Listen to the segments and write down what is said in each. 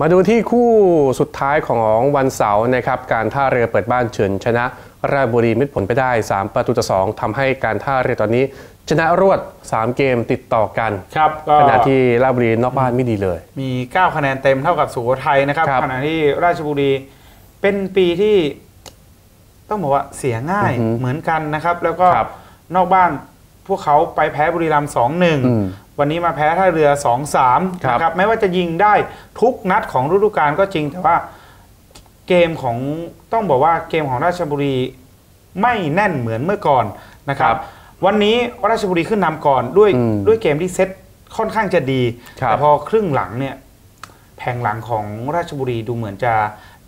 มาดูที่คู่สุดท้ายของวันเสาร์นะครับการท่าเรือเปิดบ้านเฉินชนะราชบุรีมิตรผลไปได้ 3 ประตูต่อ2ทำให้การท่าเรือตอนนี้ ชนะรวด 3 เกมติดต่อกันครับก็ขณะที่ราชบุรีนอกบ้านไม่ดีเลย มี 9 คะแนนเต็มเท่ากับสุโขทัยนะครับครับขณะที่ราชบุรีเป็นปีที่ต้องบอกว่าเสียง่ายอือฮึเหมือนกันนะครับ แล้วก็ครับนอกบ้านพวกเขาไปแพ้บุรีรัมย์สองหนึ่งอืม วันนี้มาแพ้ท่าเรือ2อสามครับนะครับไม่ว่าจะยิงได้ทุกนัดของฤดูกาลก็จริง แต่ว่าเกมของต้องบอกว่าเกมของราชบุรีไม่แน่นเหมือนเมื่อก่อนนะครับ วันนี้ราชบุรีขึ้นนำก่อนด้วยอืมด้วยเกมที่เซตค่อนข้างจะดีครับแต่พอครึ่งหลังเนี่ยแผงหลังของราชบุรีดูเหมือนจะ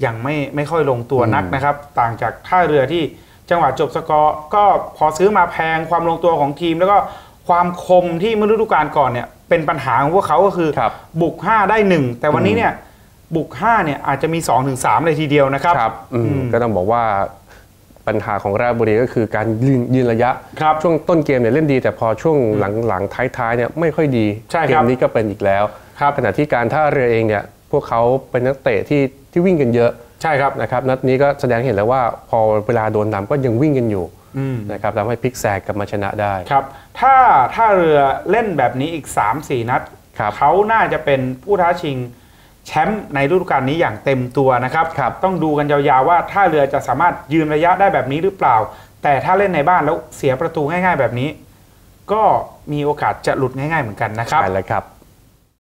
ยังไม่ไม่ค่อยลงตัวนักนะครับ ต่างจากท่าเรือที่จังหวะจบสกอร์ก็พอซื้อมาแพงความลงตัวของทีม แล้วก็ ความคมที่เมื่อฤดูกาลก่อนเนี่ย เป็นปัญหาของพวกเขาก็คือครับบุก 5 ได้ 1 แต่วันนี้เนี่ยบุก 5 เนี่ยอาจจะมี2-3ถึง3เลยทีเดียวนะครับ ครับอืมอืม ก็ต้องบอกว่าปัญหาของราชบุรีก็คือการยืนยืนระยะ ครับช่วงต้นเกมเนี่ยเล่นดี แต่พอช่วงหลังหลังท้ายๆเนี่ยไม่ค่อยดี ใช่เกครับมนี้ก็เป็นอีกแล้วครับ ขณะที่การท่าเรือเองเนี่ยพวกเขาเป็นนักเตะที่ที่วิ่งกันเยอะใช่ครับ นะครับนัดนี้ก็แสดงให้เห็นแล้วว่าพอเวลาโดนนำก็ยังวิ่งกันอยู่อืม นะครับทำให้พลิกแซกกลับมาชนะได้ ครับ ถ้าถ้าเรือเล่นแบบนี้อีก 3-4 นัดครับเขาน่าจะเป็นผู้ท้าชิงแชมป์ในฤดูกาลนี้อย่างเต็มตัวนะครับครับต้องดูกันยาวๆว่าท่าเรือจะสามารถยืนระยะได้แบบนี้หรือเปล่า แต่ถ้าเล่นในบ้านแล้วเสียประตูง่าย ๆ แบบนี้ ก็มีโอกาสจะหลุดง่าย ๆ เหมือนกันนะครับใช่แล้วครับ